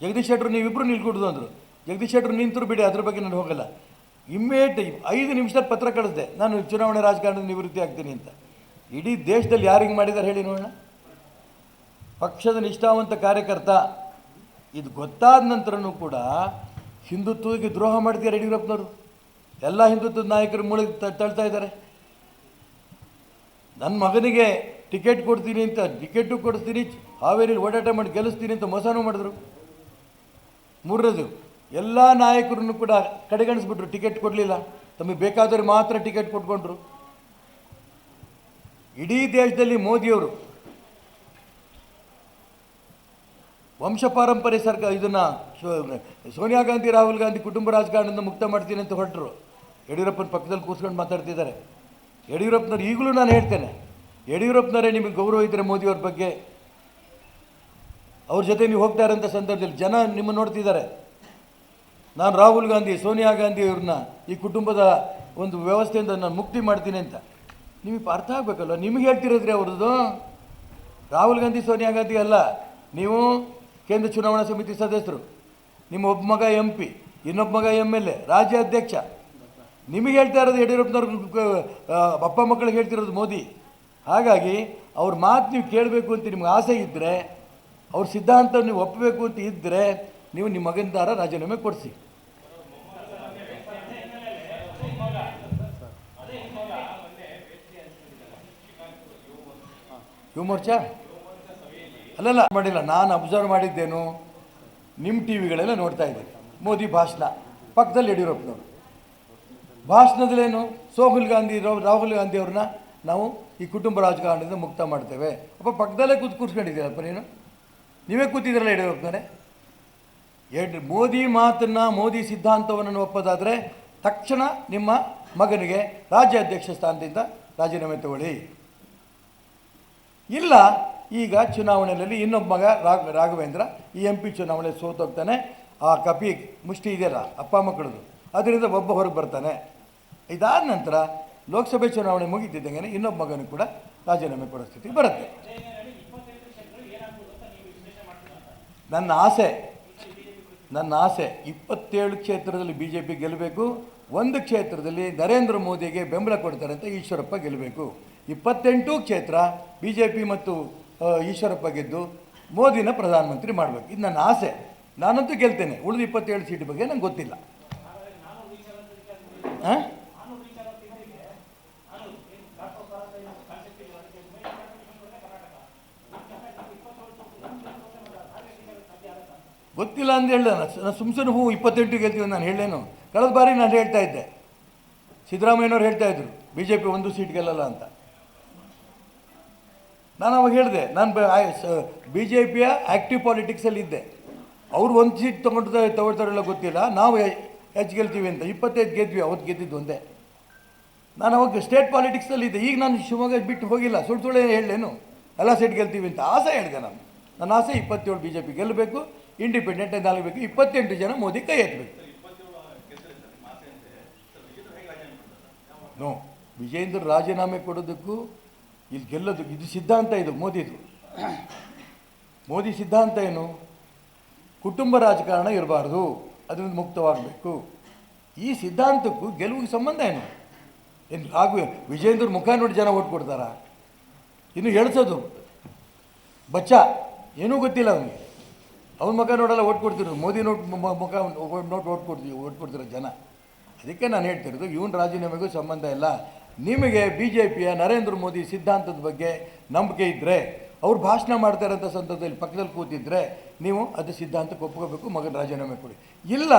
ಜಗದೀಶ್ ಶೆಟ್ಟರು ನೀವಿಬ್ಬರು ನಿಲ್ಕೊಡುದು ಅಂದರು. ಜಗದೀಶ್ ಶೆಟ್ಟರು ನಿಂತರು ಬಿಡಿ, ಅದ್ರ ಬಗ್ಗೆ ನಾನು ಹೋಗಲ್ಲ. ಇಮ್ಮಿಡಿಯೇಟ್ ಐದು ನಿಮಿಷದಲ್ಲಿ ಪತ್ರ ಕಳಿಸ್ದೆ, ನಾನು ಚುನಾವಣೆ ರಾಜಕಾರಣದ ನಿವೃತ್ತಿ ಆಗ್ತೀನಿ ಅಂತ. ಇಡೀ ದೇಶದಲ್ಲಿ ಯಾರು ಹಿಂಗೆ ಮಾಡಿದ್ದಾರೆ ಹೇಳಿ ನೋಡೋಣ. ಪಕ್ಷದ ನಿಷ್ಠಾವಂತ ಕಾರ್ಯಕರ್ತ, ಇದು ಗೊತ್ತಾದ ನಂತರನೂ ಕೂಡ ಹಿಂದುತ್ವಕ್ಕೆ ದ್ರೋಹ ಮಾಡಿದ್ದಾರೆ ಯಡಿಯೂರಪ್ಪನವರು. ಎಲ್ಲ ಹಿಂದುತ್ವದ ನಾಯಕರು ಮೂಳೆ ತಳ್ತಾ ಇದ್ದಾರೆ. ನನ್ನ ಮಗನಿಗೆ ಟಿಕೆಟ್ ಕೊಡ್ತೀನಿ ಅಂತ, ಟಿಕೆಟು ಕೊಡ್ತೀನಿ ಹಾವೇರಿಲಿ ಓಡಾಟ ಮಾಡಿ ಗೆಲ್ಲಿಸ್ತೀನಿ ಅಂತ ಮೋಸನೂ ಮಾಡಿದ್ರು. ಮೂರನೇದು ಎಲ್ಲ ನಾಯಕರನ್ನು ಕೂಡ ಕಡೆಗಣಿಸ್ಬಿಟ್ರು, ಟಿಕೆಟ್ ಕೊಡಲಿಲ್ಲ. ತಮಗೆ ಬೇಕಾದವ್ರಿಗೆ ಮಾತ್ರ ಟಿಕೆಟ್ ಕೊಟ್ಕೊಂಡ್ರು. ಇಡೀ ದೇಶದಲ್ಲಿ ಮೋದಿಯವರು ವಂಶ ಪಾರಂಪರ್ಯ ಸರ್ಕಾರ ಇದನ್ನು ಸೋನಿಯಾ ಗಾಂಧಿ, ರಾಹುಲ್ ಗಾಂಧಿ ಕುಟುಂಬ ರಾಜಕಾರಣದಿಂದ ಮುಕ್ತ ಮಾಡ್ತೀನಿ ಅಂತ ಹೊರಟರು. ಯಡಿಯೂರಪ್ಪನ ಪಕ್ಕದಲ್ಲಿ ಕೂತ್ಕೊಂಡು ಮಾತಾಡ್ತಿದ್ದಾರೆ. ಯಡಿಯೂರಪ್ಪನವ್ರು ಈಗಲೂ ನಾನು ಹೇಳ್ತೇನೆ. ಯಡಿಯೂರಪ್ಪನವರೇ ನಿಮಗೆ ಗೌರವ ಇದ್ದರೆ ಮೋದಿಯವ್ರ ಬಗ್ಗೆ ಅವ್ರ ಜೊತೆ ನೀವು ಹೋಗ್ತಾ ಇರೋಂಥ ಸಂದರ್ಭದಲ್ಲಿ ಜನ ನಿಮ್ಮನ್ನು ನೋಡ್ತಿದ್ದಾರೆ. ನಾನು ರಾಹುಲ್ ಗಾಂಧಿ, ಸೋನಿಯಾ ಗಾಂಧಿ ಅವ್ರನ್ನ ಈ ಕುಟುಂಬದ ಒಂದು ವ್ಯವಸ್ಥೆಯಿಂದ ನಾನು ಮುಕ್ತಿ ಮಾಡ್ತೀನಿ ಅಂತ. ನಿಮಗೆ ಅರ್ಥ ಆಗಬೇಕಲ್ಲ ನಿಮಗೆ ಹೇಳ್ತಿರೋದ್ರಿ ಅವ್ರದ್ದು. ರಾಹುಲ್ ಗಾಂಧಿ, ಸೋನಿಯಾ ಗಾಂಧಿ ಅಲ್ಲ. ನೀವು ಕೇಂದ್ರ ಚುನಾವಣಾ ಸಮಿತಿ ಸದಸ್ಯರು. ನಿಮ್ಮ ಒಬ್ಬ ಮಗ ಎಂ ಪಿ, ಇನ್ನೊಬ್ಬ ಮಗ ಎಂ ಎಲ್ ಎ, ರಾಜ್ಯ ಅಧ್ಯಕ್ಷ. ನಿಮಗೆ ಹೇಳ್ತಾ ಇರೋದು ಯಡಿಯೂರಪ್ಪನವ್ರ ಅಪ್ಪ ಮಕ್ಕಳಿಗೆ ಹೇಳ್ತಿರೋದು ಮೋದಿ. ಹಾಗಾಗಿ ಅವ್ರ ಮಾತು ನೀವು ಕೇಳಬೇಕು ಅಂತ ನಿಮ್ಗೆ ಆಸೆ ಇದ್ದರೆ ಅವ್ರ ಸಿದ್ಧಾಂತ ನೀವು ಒಪ್ಪಬೇಕು ಅಂತ ಇದ್ದರೆ ನೀವು ನಿಮ್ಮ ಮಗನ ದಾರ ರಾಜೀನಾಮೆ ಕೊಡಿಸಿ. ಯುವ ಮೋರ್ಚಾ? ಅಲ್ಲಲ್ಲ, ಮಾಡಿಲ್ಲ. ನಾನು ಅಬ್ಸರ್ವ್ ಮಾಡಿದ್ದೇನು ನಿಮ್ಮ ಟಿ ವಿಗಳೆಲ್ಲ ನೋಡ್ತಾ ಇದ್ದೀನಿ ಮೋದಿ ಭಾಷಣ, ಪಕ್ಕದಲ್ಲಿ ಯಡಿಯೂರಪ್ಪನವರು. ಭಾಷಣದಲ್ಲೇನು? ಸೋಹುಲ್ ಗಾಂಧಿ ರಾಹುಲ್ ಗಾಂಧಿ ಅವ್ರನ್ನ ನಾವು ಈ ಕುಟುಂಬ ರಾಜಕಾರಣದಿಂದ ಮುಕ್ತ ಮಾಡ್ತೇವೆ. ಅಪ್ಪ, ಪಕ್ಕದಲ್ಲೇ ಕೂತ್ ಕೂತ್ಕೊಂಡಿದ್ದೀರಪ್ಪ ನೀನು? ನೀವೇ ಕೂತಿದ್ರಲ್ಲ ಯಡಿಯೂರಪ್ಪನೇ ಎರಡು, ಮೋದಿ ಮಾತನ್ನು, ಮೋದಿ ಸಿದ್ಧಾಂತವನ್ನು ಒಪ್ಪೋದಾದರೆ ತಕ್ಷಣ ನಿಮ್ಮ ಮಗನಿಗೆ ರಾಜ್ಯ ಅಧ್ಯಕ್ಷ ಸ್ಥಾನದಿಂದ ರಾಜೀನಾಮೆ ತಗೊಳ್ಳಿ. ಇಲ್ಲ, ಈಗ ಚುನಾವಣೆಯಲ್ಲಿ ಇನ್ನೊಬ್ಬ ಮಗ ರಾಘ, ರಾಘವೇಂದ್ರ, ಈ ಎಂ ಪಿ ಚುನಾವಣೆ ಸೋತೋಗ್ತಾನೆ. ಆ ಕಪಿ ಮುಷ್ಟಿ ಇದೆಯಲ್ಲ, ಅಪ್ಪ ಮಕ್ಕಳದು. ಅದರಿಂದ ಒಬ್ಬ ಹೊರಗೆ ಬರ್ತಾನೆ. ಇದಾದ ನಂತರ ಲೋಕಸಭೆ ಚುನಾವಣೆ ಮುಗಿತಿದ್ದಂಗೆ ಇನ್ನೊಬ್ಬ ಮಗನಿಗೆ ಕೂಡ ರಾಜೀನಾಮೆ ಕೊಡೋ ಸ್ಥಿತಿ ಬರುತ್ತೆ. ನನ್ನ ಆಸೆ ನನ್ನ ಆಸೆ, ಇಪ್ಪತ್ತೇಳು ಕ್ಷೇತ್ರದಲ್ಲಿ ಬಿ ಜೆ ಪಿ ಗೆಲ್ಲಬೇಕು, ಒಂದು ಕ್ಷೇತ್ರದಲ್ಲಿ ನರೇಂದ್ರ ಮೋದಿಗೆ ಬೆಂಬಲ ಕೊಡ್ತಾರೆ ಅಂತ ಈಶ್ವರಪ್ಪ ಗೆಲ್ಲಬೇಕು. ಇಪ್ಪತ್ತೆಂಟು ಕ್ಷೇತ್ರ ಬಿ ಜೆ ಪಿ ಮತ್ತು ಈಶ್ವರಪ್ಪ ಗೆದ್ದು ಮೋದಿನ ಪ್ರಧಾನಮಂತ್ರಿ ಮಾಡಬೇಕು. ಇದು ನನ್ನ ಆಸೆ. ನಾನಂತೂ ಗೆಲ್ತೇನೆ. ಉಳಿದ ಇಪ್ಪತ್ತೇಳು ಸೀಟ್ ಬಗ್ಗೆ ನಂಗೆ ಗೊತ್ತಿಲ್ಲ. ಆ? ಗೊತ್ತಿಲ್ಲ ಅಂತ ಹೇಳ್ದೆ ನಾನು ಸುಮ್ ಸುಮ್ಮನೆ ಹೂ ಇಪ್ಪತ್ತೆಂಟು ಗೆಲ್ತೀವಿ ನಾನು ಹೇಳೇನು. ಕಳೆದ ಬಾರಿ ನಾನು ಹೇಳ್ತಾ ಇದ್ದೆ. ಸಿದ್ದರಾಮಯ್ಯನವ್ರು ಹೇಳ್ತಾ ಇದ್ರು ಬಿ ಜೆ ಪಿ ಒಂದು ಸೀಟ್ ಗೆಲ್ಲಲ್ಲ ಅಂತ. ನಾನು ಅವಾಗ ಹೇಳಿದೆ, ನಾನು ಬಿ ಜೆ ಪಿಯ ಆ್ಯಕ್ಟಿವ್ ಪಾಲಿಟಿಕ್ಸಲ್ಲಿ ಇದ್ದೆ. ಅವ್ರು ಒಂದು ಸೀಟ್ ತೊಗೊಂಡು ತಗೊಳ್ತಾರಲ್ಲ ಗೊತ್ತಿಲ್ಲ. ನಾವು ಹೆಚ್ಚು ಗೆಲ್ತೀವಿ ಅಂತ. ಇಪ್ಪತ್ತೈದು ಗೆದ್ವಿ, ಅವತ್ತು ಗೆದ್ದಿದ್ದು ಒಂದೇ. ನಾನು ಅವಾಗ ಸ್ಟೇಟ್ ಪಾಲಿಟಿಕ್ಸಲ್ಲಿ ಇದ್ದೆ. ಈಗ ನಾನು ಶಿವಮೊಗ್ಗ ಬಿಟ್ಟು ಹೋಗಿಲ್ಲ. ಸುಳ್ಳು ಸುಳ್ಳೇ ಹೇಳೇನು? ಎಲ್ಲ ಸೀಟ್ ಗೆಲ್ತೀವಿ ಅಂತ. ಆಸೆ ಹೇಳಿದೆ ನಾನು. ನನ್ನ ಆಸೆ ಇಪ್ಪತ್ತೇಳು ಬಿ ಜೆ ಪಿ ಗೆಲ್ಲಬೇಕು. ಇಂಡಿಪೆಂಡೆಂಟ್ ಅಂತ ಆಗಬೇಕು. ಇಪ್ಪತ್ತೆಂಟು ಜನ ಮೋದಿ ಕೈ ಎತ್ತಬೇಕು ನೋ ವಿಜೇಂದ್ರ ರಾಜೀನಾಮೆ ಕೊಡೋದಕ್ಕೂ ಇಲ್ಲಿ ಗೆಲ್ಲೋದಕ್ಕೂ ಇದು ಸಿದ್ಧಾಂತ ಇದು ಮೋದಿದು. ಮೋದಿ ಸಿದ್ಧಾಂತ ಏನು? ಕುಟುಂಬ ರಾಜಕಾರಣ ಇರಬಾರ್ದು. ಅದರಿಂದ ಮುಕ್ತವಾಗಬೇಕು. ಈ ಸಿದ್ಧಾಂತಕ್ಕೂ ಗೆಲುವಿಗೆ ಸಂಬಂಧ ಏನು? ಏನು ರಾಘು ವಿಜೇಂದ್ರ ಮುಖ ನೋಡಿ ಜನ ಓಟ್ ಕೊಡ್ತಾರಾ? ಇನ್ನು ಹೇಳ್ಸೋದು. ಬಚ್ಚ, ಏನೂ ಗೊತ್ತಿಲ್ಲ ಅವನಿಗೆ. ಅವನ ಮಗ ನೋಡಲ್ಲ, ಓಟ್ ಕೊಡ್ತಿರೋದು. ಮೋದಿ ನೋಟ್ ಮುಖ ನೋಟ್, ಓಟ್ ಕೊಡ್ತೀವಿ ಓಟ್ ಕೊಡ್ತಿರೋ ಜನ. ಅದಕ್ಕೆ ನಾನು ಹೇಳ್ತಿರೋದು, ಇವನ್ ರಾಜೀನಾಮೆಗೂ ಸಂಬಂಧ ಇಲ್ಲ. ನಿಮಗೆ ಬಿ ಜೆ ಪಿಯ ನರೇಂದ್ರ ಮೋದಿ ಸಿದ್ಧಾಂತದ ಬಗ್ಗೆ ನಂಬಿಕೆ ಇದ್ದರೆ ಅವ್ರು ಭಾಷಣ ಮಾಡ್ತಾ ಇರೋಂಥ ಸಂದರ್ಭದಲ್ಲಿ ಪಕ್ಕದಲ್ಲಿ ಕೂತಿದ್ದರೆ ನೀವು ಅದು ಸಿದ್ಧಾಂತಕ್ಕೆ ಒಪ್ಕೋಬೇಕು, ಮಗನ ರಾಜೀನಾಮೆ ಕೊಡಿ. ಇಲ್ಲ,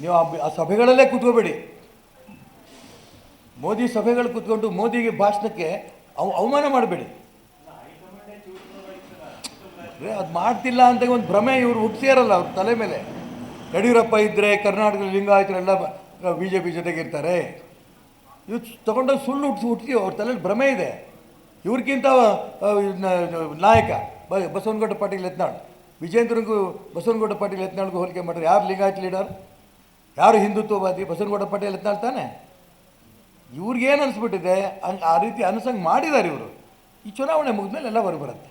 ನೀವು ಆ ಸಭೆಗಳಲ್ಲೇ ಕೂತ್ಕೋಬೇಡಿ. ಮೋದಿ ಸಭೆಗಳು ಕೂತ್ಕೊಂಡು ಮೋದಿಗೆ ಭಾಷಣಕ್ಕೆ ಅವ, ಅವಮಾನ ಮಾಡಬೇಡಿ. ಅದು ಮಾಡ್ತಿಲ್ಲ ಅಂತ ಒಂದು ಭ್ರಮೆ ಇವರು ಹುಟ್ಟಿಸಿರಲ್ಲ ಅವ್ರ ತಲೆ ಮೇಲೆ. ಯಡಿಯೂರಪ್ಪ ಇದ್ದರೆ ಕರ್ನಾಟಕದ ಲಿಂಗಾಯತರೆಲ್ಲ ಬಿ ಜೆ ಪಿ ಜೊತೆಗಿರ್ತಾರೆ ಇವ್ರು ತೊಗೊಂಡೋಗಿ ಸುಳ್ಳು ಹುಟ್ಟಿಸಿ ಹುಟ್ಟಿಸಿ ಅವ್ರ ತಲೆಯಲ್ಲಿ ಭ್ರಮೆ ಇದೆ. ಇವ್ರಿಗಿಂತ ನಾಯಕ, ಬ, ಬಸವನಗೌಡ ಪಾಟೀಲ್ ಯತ್ನಾಳ್. ವಿಜೇಂದ್ರಿಗೂ ಬಸವನಗೌಡ ಪಾಟೀಲ್ ಎತ್ನಾಳ್ಗೂ ಹೋಲಿಕೆ ಮಾಡಿದ್ರೆ ಯಾರು ಲಿಂಗಾಯತ್ ಲೀಡರ್? ಯಾರು ಹಿಂದುತ್ವವಾದಿ? ಬಸವನಗೌಡ ಪಾಟೀಲ್ ಯತ್ನಾಳ್ ತಾನೆ? ಇವ್ರಿಗೇನು ಅನಿಸ್ಬಿಟ್ಟಿದೆ? ಆ ರೀತಿ ಅನಿಸಂಗೆ ಮಾಡಿದ್ದಾರೆ ಇವರು. ಈ ಚುನಾವಣೆ ಮುಗಿದ್ಮೇಲೆ ಎಲ್ಲ ಹೊರಗೆ ಬರುತ್ತೆ.